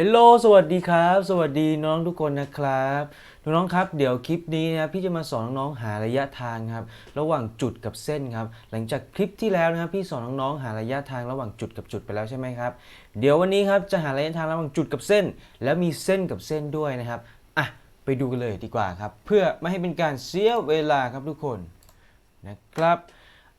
ฮลโลสวัสดีครับ สวัสดีน้องทุกคนนะครับน้องๆครับเดี๋ยวคลิปนี้นะครับพี่จะมาสอนน้องๆหาระยะทางครับระหว่างจุดกับเส้นครับหลังจากคลิปที่แล้วนะครับพี่สอนน้องๆหาระยะทางระหว่างจุดกับจุดไปแล้วใช่ไหมครับเดี๋ยววันนี้ครับจะหาระยะทางระหว่างจุดกับเส้น แล้วมีเส้นกับเส้นด้วยนะครับอะไปดูกันเลยดีกว่าครับเพื่อไม่ให้เป็นการเสียเวลาครับทุกคนนะครับ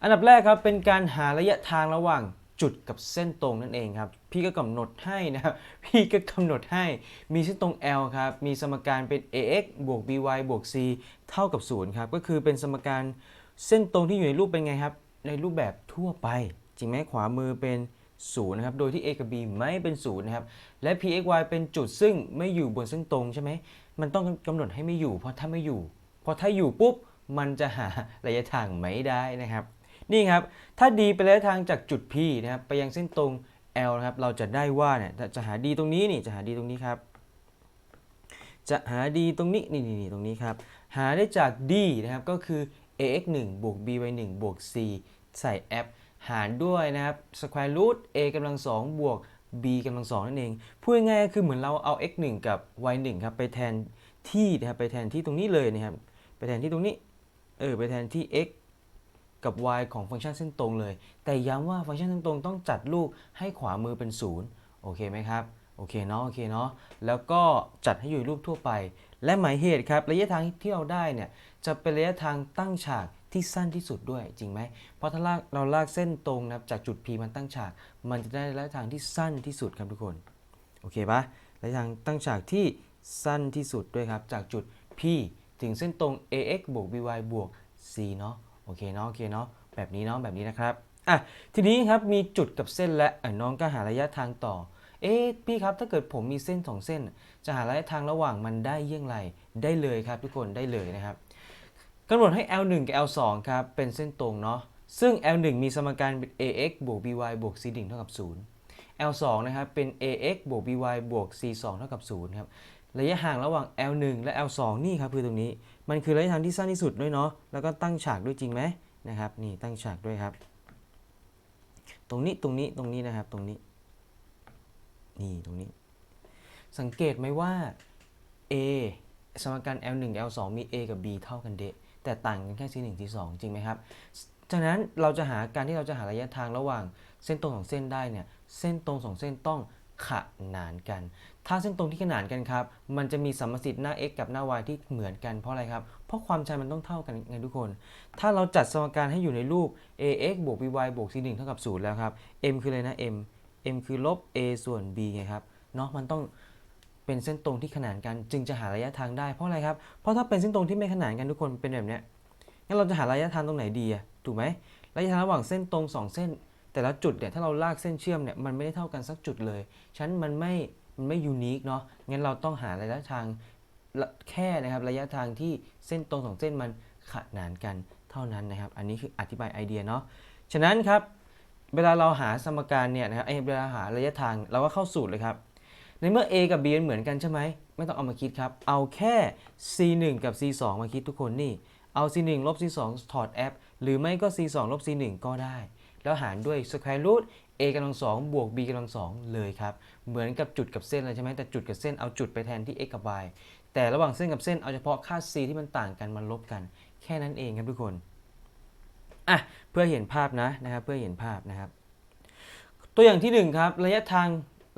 อันดับแรกครับเป็นการหาระยะทางระหว่างจุดกับเส้นตรงนั่นเองครับ พี่ก็กำหนดให้นะครับ พี่ก็กำหนดให้มีเส้นตรง L ครับ มีสมการเป็น ax บวก by บวก c เท่ากับ0ครับ ก็คือเป็นสมการเส้นตรงที่อยู่ในรูปเป็นไงครับ ในรูปแบบทั่วไป จริงไหมขวามือเป็น0นะครับ โดยที่ a กับ b ไม่เป็น0นะครับ และ pxy เป็นจุดซึ่งไม่อยู่บนเส้นตรงใช่ไหม มันต้องกำหนดให้ไม่อยู่ เพราะถ้าไม่อยู่พอถ้าอยู่ปุ๊บ มันจะหาระยะทางไม่ได้นะครับ นี่ครับ ถ้า d เป็นระยะทางจากจุด p นะครับ ไปยังเส้นตรง l นะครับ เราจะได้ว่าเนี่ยจะหา d ตรงนี้นี่จะหา d ตรงนี้ครับ จะหา d ตรงนี้นี่นี่ตรงนี้ครับ หาได้จาก d นะครับ ก็คือ ax 1บวก by 1บวก c ใส่ f หารด้วยนะครับ square root a กำลัง2บวก b กำลัง2นั่นเอง พูดง่ายๆคือเหมือนเราเอา x 1กับ y 1ครับไปแทนที่นะครับไปแทนที่ตรงนี้เลยนะครับ ไปแทนที่ตรงนี้ เออ ไปแทนที่ x กับ y ของฟังก์ชันเส้นตรงเลย แต่ย้ำว่าฟังก์ชันเส้นตรงต้องจัดรูปให้ขวามือเป็น 0 โอเคไหมครับ โอเคเนาะ โอเคเนาะ แล้วก็จัดให้อยู่รูปทั่วไป และหมายเหตุครับ ระยะทางที่เราได้เนี่ย จะเป็นระยะทางตั้งฉากที่สั้นที่สุดด้วยจริงไหม เพราะถ้าลากเราลากเส้นตรงนะครับจากจุด P มันตั้งฉาก มันจะได้ระยะทางที่สั้นที่สุดครับทุกคน โอเคปะระยะทางตั้งฉากที่สั้นที่สุดด้วยครับ จากจุด P ถึงเส้นตรง ax บวก by บวก c เนาะ โอเคเนาะโอเคเนาะแบบนี้เนาะแบบนี้นะครับอะทีนี้ครับมีจุดกับเส้นและน้องก็หาระยะทางต่อเอ๊ะพี่ครับถ้าเกิดผมมีเส้นสองเส้น จะหาระยะทางระหว่างมันได้เยี่ยงไรได้เลยครับทุกคนได้เลยนะครับกำหนดให้ L1 กับ L2 ครับเป็นเส้นตรงเนาะซึ่ง L1 มีสมการเป็น ax บวก by บวก c 1 เท่ากับ 0 L2 นะครับเป็น ax บวก by บวก c 2 เท่ากับ0ครับระยะห่างระหว่าง L1 และ L2 นี่ครับคือตรงนี้ มันคือระยะทางที่สั้นที่สุดด้วยเนาะแล้วก็ตั้งฉากด้วยจริงไหมนะครับนี่ตั้งฉากด้วยครับ ตรงนี้ตรงนี้ตรงนี้นะครับตรงนี้นี่ตรงนี้ สังเกตไหมว่า A สมการ L1 L2 มี A กับ B เท่ากันเดะแต่ต่างกันแค่ C1 C2 จริงไหมครับจากนั้นเราจะหาการที่เราจะหาระยะทางระหว่างเส้นตรงสองเส้นได้เนี่ยเส้นตรงสองเส้นต้อง ขนานกัน ถ้าเส้นตรงที่ขนานกันครับ มันจะมีสัมประสิทธิ์หน้า x กับหน้า y ที่เหมือนกันเพราะอะไรครับ เพราะความชันมันต้องเท่ากันไงทุกคน ถ้าเราจัดสมการให้อยู่ในรูป ax บวก by บวก c 1เท่ากับ 0 แล้วครับ m คืออะไรนะ m m คือลบ a ส่วน b ไงครับ เนาะมันต้องเป็นเส้นตรงที่ขนานกัน จึงจะหาระยะทางได้ เพราะอะไรครับ เพราะถ้าเป็นเส้นตรงที่ไม่ขนานกันทุกคนเป็นแบบเนี้ย งั้นเราจะหาระยะทางตรงไหนดีอะถูกไหมระยะทางระหว่างเส้นตรงสองเส้น แต่ละจุดเนี่ยถ้าเราลากเส้นเชื่อมเนี่ยมันไม่ได้เท่ากันสักจุดเลยฉันมันไม่มันไม่ยูนิคเนาะงั้นเราต้องหาระยะทางแค่นะครับระยะทางที่เส้นตรงสองเส้นมันขนานกันเท่านั้นนะครับ อันนี้คืออธิบายไอเดียเนาะฉะนั้นครับเวลาเราหาสมการเนี่ยนะครับเเวลาหาระยะทางเราก็เข้าสูตรเลยครับในเมื่อ a กับ b มันเหมือนกันใช่ไหมไม่ต้องเอามาคิดครับเอาแค่ c1 กับ c2 มาคิดทุกคนนี่เอา c1 ลบ c2 ถอดแอปหรือไม่ก็ c2 ลบ c1 ก็ได้ แล้วหารด้วย square root a กำลัง2บวก b กำลัง2เลยครับ เหมือนกับจุดกับเส้นเลยใช่ไหมแต่จุดกับเส้นเอาจุดไปแทนที่ x กับ y แต่ระหว่างเส้นกับเส้นเอาเฉพาะค่า c ที่มันต่างกันมันลบกัน แค่นั้นเองครับทุกคนอะเพื่อเห็นภาพนะนะครับเพื่อเห็นภาพนะครับ ตัวอย่างที่หนึ่งครับระยะทาง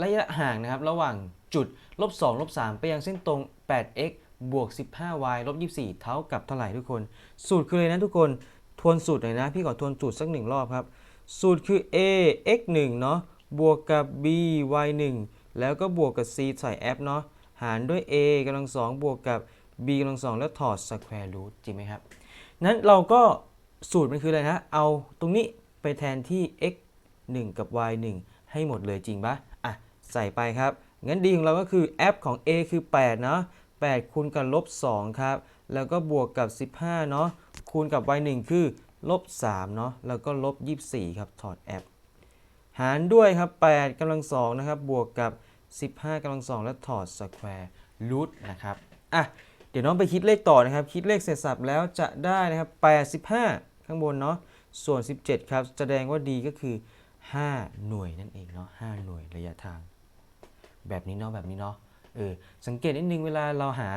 ระยะห่างนะครับระหว่างจุดลบ2ลบ3ไปยังเส้นตรง 8x บวก 15y ลบ 24 เท่ากับเท่าไหร่ทุกคน สูตรคือเลยนะทุกคน ทวนสูตรหน่อยนะ พี่ขอทวนสูตรสักหนึ่งรอบครับ สูตรคือ a x 1เนาะบวกกับ b y 1แล้วก็บวกกับ c ใส่ f เนาะหารด้วย a กำลัง2บวกกับ b กำลัง2แล้วถอด square root จริงไหมครับ นั้นเราก็สูตรมันคืออะไรนะ เอาตรงนี้ไปแทนที่ x 1 กับ y 1ให้หมดเลยจริงปะอะ ใส่ไปครับ งั้นดีของเราก็คือ f ของ a คือ 8 เนาะ8คูณกับลบ 2 ครับ แล้วก็บวกกับ 15 เนาะคูณกับ y 1คือ ลบ3เนาะแล้วก็ลบ 24 ครับ ถอด f หารด้วยครับ8กำลัง2นะครับ บวกกับ 15กำลัง2แล้วถอด square root นะครับ อะ เดี๋ยวน้องไปคิดเลขต่อนะครับ คิดเลขเสร็จสับแล้วจะได้นะครับ85 ข้างบนเนาะ ส่วน 17 ครับ แสดงว่า d ก็คือ 5 หน่วยนั่นเองเนาะ5หน่วยระยะทาง แบบนี้เนาะ แบบนี้เนาะ เออ สังเกตนิดนึงเวลาเราหา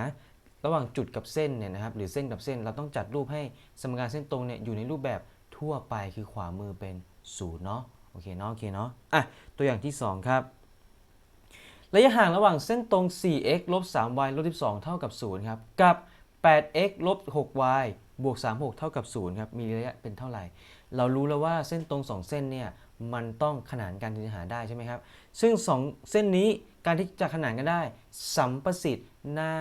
ระหว่างจุดกับเส้นเนี่ยนะครับหรือเส้นกับเส้นเราต้องจัดรูปให้สมการเส้นตรงเนี่ยอยู่ในรูปแบบทั่วไปคือขวามือเป็นศูนย์เนาะโอเคเนาะโอเคเนาะอะตัวอย่างที่ 2 ครับ ระยะห่างระหว่างเส้นตรง 4x ลบ 3y ลบ 12 เท่ากับ 0 ครับ กับ 8x ลบ 6y บวก 36 เท่ากับ 0 ครับ มีระยะเป็นเท่าไหร่ เรารู้แล้วว่าเส้นตรง 2 เส้นเนี่ย มันต้องขนานกันถึงจะหาได้ใช่ไหมครับ ซึ่ง 2 เส้นนี้การที่จะขนานกันได้ สัมประสิทธิ์หน้า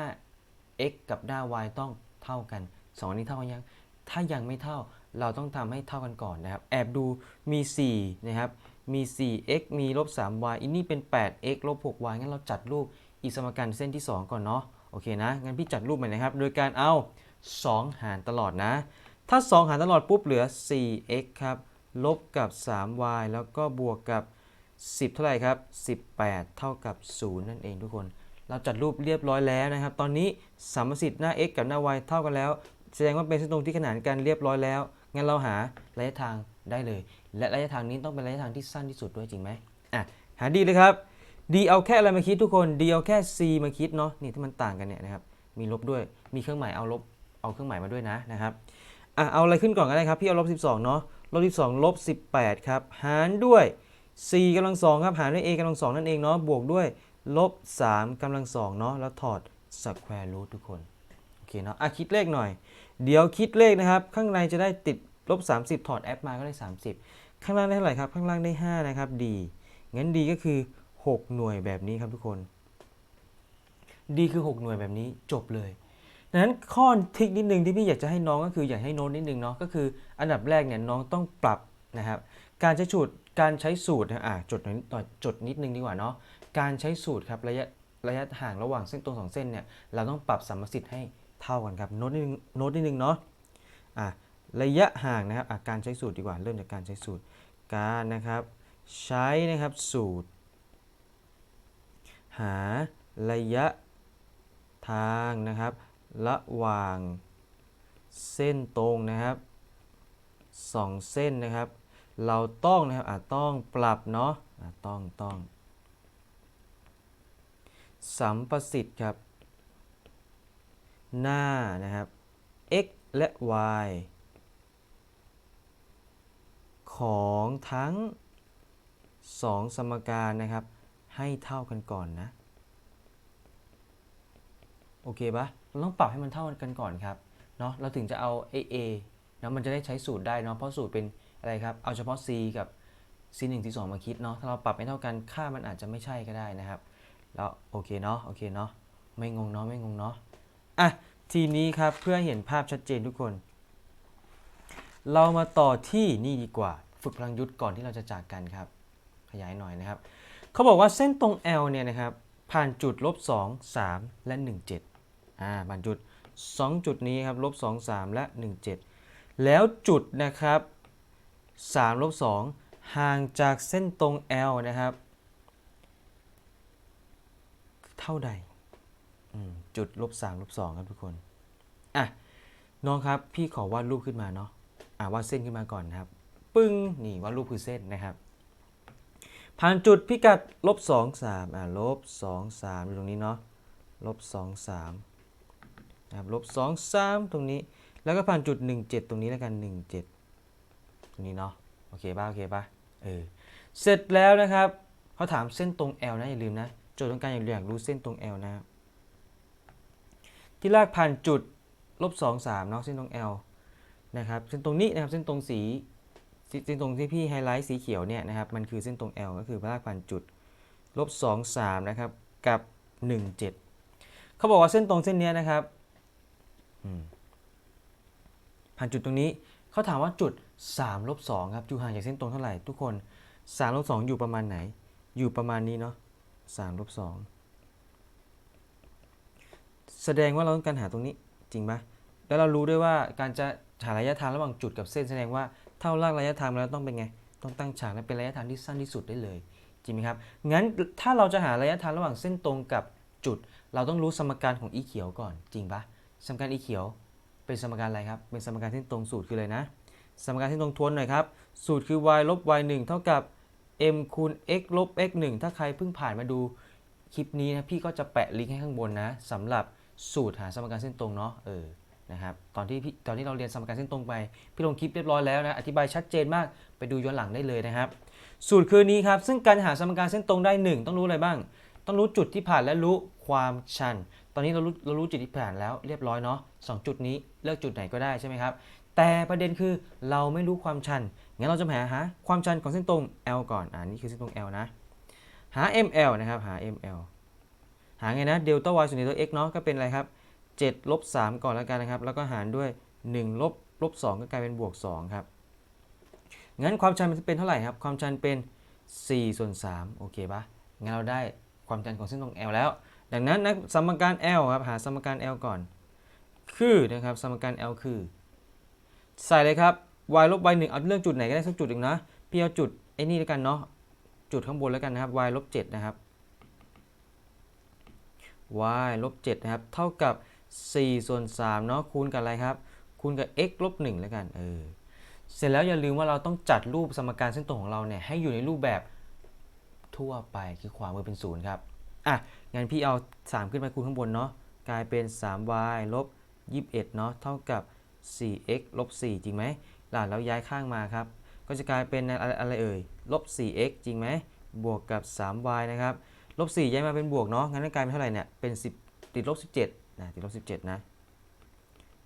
x กับหน้า y ต้องเท่ากัน2อันนี้เท่ากันยัง ถ้ายังไม่เท่าเราต้องทำให้เท่ากันก่อนนะครับ แอบดูมี 4 นะครับ มี 4x มีลบ 3y อันนี้เป็น 8x ลบ 6y งั้นเราจัดรูปอีกสมการเส้นที่ 2 ก่อนเนาะ โอเคนะ งั้นพี่จัดรูปใหม่นะครับ โดยการเอา 2 หารตลอดนะ ถ้า 2 หารตลอดปุ๊บเหลือ 4x ครับ ลบกับ 3y แล้วก็บวกกับ 10 เท่าไหร่ครับ 18 เท่ากับ 0 นั่นเองทุกคน เราจัดรูปเรียบร้อยแล้วนะครับ ตอนนี้สัมประสิทธิ์หน้า x กับหน้า y เท่ากันแล้ว แสดงว่าเป็นเส้นตรงที่ขนานกันเรียบร้อยแล้ว งั้นเราหาระยะทางได้เลย และระยะทางนี้ต้องเป็นระยะทางที่สั้นที่สุดด้วยจริงไหมอะ หา d เลยครับ d เอาแค่อะไรมาคิดทุกคน d เอาแค่ c มาคิดเนาะ นี่ที่มันต่างกันเนี่ยนะครับ มีลบด้วย มีเครื่องหมายเอาลบ เอาเครื่องหมายมาด้วยนะนะครับ อะ เอาอะไรขึ้นก่อนก็ได้ครับ พี่เอาลบ12เนาะ ลบ12ลบ18ครับ หารด้วย4กำลังสองครับ หารด้วย a กำลังสองนั่นเองเนาะ บวกด้วย ลบ3กำลังสองเนาะแล้วถอด square root ทุกคนโอเคเนาะอะคิดเลขหน่อย เดี๋ยวคิดเลขนะครับ ข้างในจะได้ติดลบ 30 ถอดแอปมาก็ได้ 30 ข้างล่างได้เท่าไหร่ครับ ข้างล่างได้ 5 นะครับ d งั้น d ก็คือ 6 หน่วยแบบนี้ครับทุกคน d คือ 6 หน่วยแบบนี้จบเลยดังนั้นข้อทิคนิดนึงที่พี่อยากจะให้น้องก็คืออยากให้โน้ตนิดนึงเนาะก็คืออันดับแรกเนี่ยน้องต้องปรับนะครับการใช้สูตรการใช้สูตรนะอะจดหน่อยจดนิดนึงดีกว่าเนาะ การใช้สูตรครับระยะระยะห่างระหว่างเส้นตรงสองเส้นเนี่ยเราต้องปรับสัมประสิทธิ์ให้เท่ากันครับโน้ตนิดนึงโน้ตนิดนึงเนาะอะระยะห่างนะครับการใช้สูตรดีกว่าเริ่มจากการใช้สูตรการนะครับใช้นะครับสูตร หาระยะทางนะครับระหว่างเส้นตรงนะครับสองเส้นนะครับ เราต้องนะครับอะต้องปรับเนาะะต้องต้อง สัมประสิทธิ์ครับ หน้านะครับ x และ y ของทั้ง 2 สมการนะครับ ให้เท่ากันก่อนนะ โอเคปะเราต้องปรับให้มันเท่ากันก่อนครับเนาะเราถึงจะเอา a a นะมันจะได้ใช้สูตรได้เนาะเพราะสูตรเป็นอะไรครับเอาเฉพาะ c กับ c 1 c 2มาคิดเนาะถ้าเราปรับไม่เท่ากันค่ามันอาจจะไม่ใช่ก็ได้นะครับ แล้วโอเคเนาะโอเคเนาะไม่งงเนาะไม่งงเนาะอะทีนี้ครับเพื่อเห็นภาพชัดเจนทุกคน เรามาต่อที่นี่ดีกว่า ฝึกพลังยุทธก่อนที่เราจะจากกันครับ ขยายหน่อยนะครับเขาบอกว่าเส้นตรง L เนี่ยนะครับผ่านจุดลบ2 3 และ 1 7อ่าผ่านจุด 2 จุดนี้ครับลบ2 3 และ 1 7 แล้วจุดนะครับ3ลบ2ห่างจากเส้นตรง L นะครับ เท่าใดจุดลบ3ลบ2ครับทุกคนอะน้องครับพี่ขอวาดรูปขึ้นมาเนาะอ่าวาดเส้นขึ้นมาก่อนนะครับ ปึ้งนี่วาดรูปคือเส้นนะครับผ่านจุดพิกัดลบ2 3อ่าลบ2 3อยู่ตรงนี้เนาะลบ2 3นะครับลบ2 3ตรงนี้ แล้วก็ผ่านจุด1 7ตรงนี้แล้วกัน1 7ตรงนี้เนาะโอเคป่ะโอเคป่ะเออเสร็จแล้วนะครับเขาถามเส้นตรง L นะอย่าลืมนะ โจทย์ต้องการอย่ากรู้เส้นตรง L นะครับที่ลากผ่านจุดลบ2 3เนาะเส้นตรง L นะครับเส้นตรงนี้นะครับเส้นตรงสีเส้นตรงที่พี่ไฮไลท์สีเขียวเนี่ยนะครับมันคือเส้นตรง L ก็คือรากพันจุดลบ2 3นะครับกับ 1 7เขาบอกว่าเส้นตรงเส้นนี้นะครับผ่านจุดตรงนี้เขาถามว่าจุด3ลบ2ครับอยู่ห่างจากเส้นตรงเท่าไหร่ทุกคน3ลบ2อยู่ประมาณไหน อยู่ประมาณนี้เนาะ 3ลบ2แสดงว่าเราต้องการหาตรงนี้จริงปะแล้วเรารู้ด้วยว่าการจะหาระยะทางระหว่างจุดกับเส้นแสดงว่าเท่าลากระยะทางมาแล้วต้องเป็นไง ต้องตั้งฉากและเป็นระยะทางที่สั้นที่สุดได้เลย จริงไหมครับ งั้นถ้าเราจะหาระยะทางระหว่างเส้นตรงกับจุด เราต้องรู้สมการของ e เขียวก่อน จริงปะสมการ e เขียวเป็นสมการอะไรครับ เป็นสมการเส้นตรงสูตรคืออะไรนะ สมการเส้นตรงทวนหน่อยครับ สูตรคือ y ลบ y 1เท่ากับ m คูณ x ลบ x 1ถ้าใครเพิ่งผ่านมาดูคลิปนี้นะพี่ก็จะแปะลิงก์ให้ข้างบนนะสำหรับสูตรหาสมการเส้นตรงเนาะเออนะครับตอนที่พี่ตอนที่เราเรียนสมการเส้นตรงไป พี่ลงคลิปเรียบร้อยแล้วนะอธิบายชัดเจนมากไปดูย้อนหลังได้เลยนะครับ สูตรคือนี้ครับซึ่งการหาสมการเส้นตรงได้ 1 ต้องรู้อะไรบ้าง ต้องรู้จุดที่ผ่านและรู้ความชัน ตอนนี้เรารู้เรารู้จุดที่ผ่านแล้วเรียบร้อยเนาะสองจุดนี้เลือกจุดไหนก็ได้ใช่ไหมครับแต่ประเด็นคือเราไม่รู้ความชัน งั้นเราจะหาหาความชันของเส้นตรง L ก่อนอ่านี่คือเส้นตรง L นะ หา ML นะครับ หา ML หาไงนะเดลต้า y ส่วนเดลต้า x เนาะก็เป็นอะไรครับ7ลบ3ก่อนแล้วกันนะครับ แล้วก็หารด้วย1ลบลบ2ก็กลายเป็นบวก2ครับงั้นความชันมันจะเป็นเท่าไหร่ครับ ความชันเป็น4ส่วน3โอเคปะงั้นเราได้ความชันของเส้นตรง L แล้ว ดังนั้นนะสมการ L ครับหาสมการ L ก่อน คือนะครับสมการ L คือ ใส่เลยครับ y ลบ y 1เอาเรื่องจุดไหนก็ได้สักจุดหนึ่งนะพี่เอาจุดไอ้นี่แล้วกันเนาะจุดข้างบนแล้วกันนะครับ y ลบ7นะครับ y ลบ7นะครับ เท่ากับ 4 ส่วน3เนาะคูณกับอะไรครับ คูณกับ x ลบ1แล้วกันเออเสร็จแล้วอย่าลืมว่าเราต้องจัดรูปสมการเส้นตรงของเราเนี่ยให้อยู่ในรูปแบบทั่วไปคือขวามือเป็นศูนย์ครับอะงั้นพี่เอา 3 ขึ้นไปคูณข้างบนเนาะกลายเป็น 3y ลบ21เนาะเท่ากับ 4x ลบ4จริงไหม ล่ะแล้วย้ายข้างมาครับ ก็จะกลายเป็นอะไรอะไรเอ่ยลบ 4x จริงไหม บวกกับ 3y นะครับลบ4ย้ายมาเป็นบวกเนาะงั้นกลายเป็นเท่าไหร่เนี่ยเป็น 10 ติดลบ 17นะติดลบ 17 นะ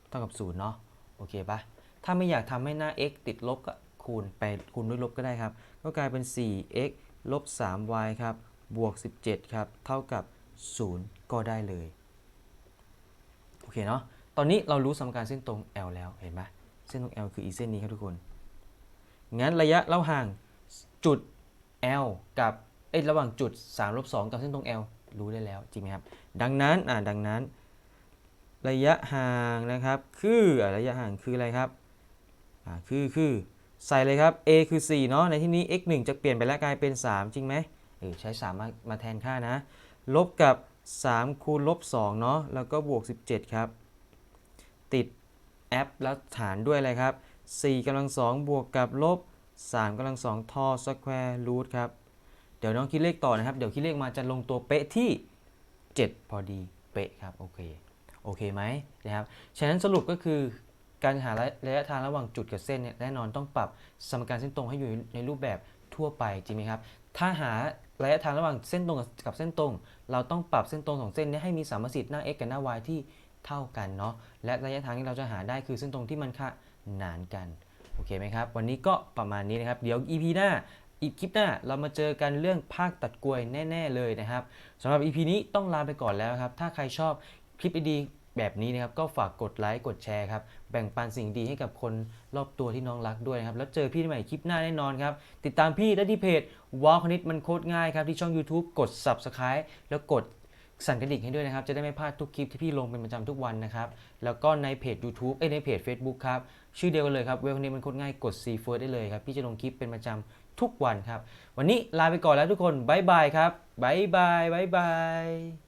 เท่ากับ0เนาะโอเคปะถ้าไม่อยากทำให้หน้า x ติดลบก็คูณไปคูณด้วยลบก็ได้ครับ ก็กลายเป็น 4x ลบ 3y ครับบวก 17 ครับ เท่ากับ 0 ก็ได้เลย โอเคเนาะ ตอนนี้เรารู้สมการเส้นตรง L แล้ว เห็นไหม เส้นตรง L คืออีเส้นนี้ครับทุกคน งั้นระยะระหว่างจุด L กับเอ้ระหว่างจุด3ลบ2กับเส้นตรง L รู้ได้แล้วจริงไหมครับ ดังนั้นอ่าดังนั้น ระยะห่างนะครับคือระยะห่างคืออะไรครับอ่าคือคือใส่เลยครับ a คือ 4 เนาะ ในที่นี้ x 1จะเปลี่ยนไปแล้วกลายเป็น 3 จริงไหมเออใช้ 3 มามาแทนค่านะ ลบกับ 3 คูณลบ 2 เนาะ แล้วก็บวก 17 ครับ ติด แอปแล้วฐานด้วยอะไรครับ4กำลัง2บวกกับลบ3กำลัง2ทอสแควร์รูทครับ เดี๋ยวน้องคิดเลขต่อนะครับ เดี๋ยวคิดเลขมาจะลงตัวเป๊ะที่ 7 พอดีเป๊ะครับ โอเค โอเคไหมนะครับ ฉะนั้นสรุปก็คือการหาระยะทางระหว่างจุดกับเส้นเนี่ยแน่นอนต้องปรับสมการเส้นตรงให้อยู่ในรูปแบบทั่วไปจริงไหมครับ ถ้าหาระยะทางระหว่างเส้นตรงกับเส้นตรง เราต้องปรับเส้นตรงของเส้นนี้ให้มีสามสิทธิ์หน้า x กับหน้า y ที่ เท่ากันเนาะและระยะทางที่เราจะหาได้คือเส้นตรงที่มันค่านานกันโอเคไหมครับวันนี้ก็ประมาณนี้นะครับเดี๋ยว EP หน้าอีกคลิปหน้าเรามาเจอกันเรื่องภาคตัดกลวยแน่ ๆ เลยนะครับสำหรับ EP นี้ต้องลาไปก่อนแล้วครับถ้าใครชอบคลิปดีๆแบบนี้นะครับก็ฝากกดไลค์กดแชร์ครับแบ่งปันสิ่งดีให้กับคนรอบตัวที่น้องรักด้วยนะครับแล้วเจอพี่ใหม่คลิปหน้าแน่นอนครับติดตามพี่ได้ที่เพจว้าวคณิตมันโคตรง่ายครับที่ช่อง YouTube กด Subscribe แล้วกด สั่นกระดิ่งให้ด้วยนะครับ จะได้ไม่พลาดทุกคลิปที่พี่ลงเป็นประจำทุกวันนะครับ แล้วก็ในเพจ YouTube เอ้ยในเพจ Facebook ครับ ชื่อเดียวกันเลยครับเวลคณิตมันโคตรง่ายกด C f i r s t ได้เลยครับ พี่จะลงคลิปเป็นประจำทุกวันครับ วันนี้ลาไปก่อนแล้วทุกคนบายบายครับบายบายบายบาย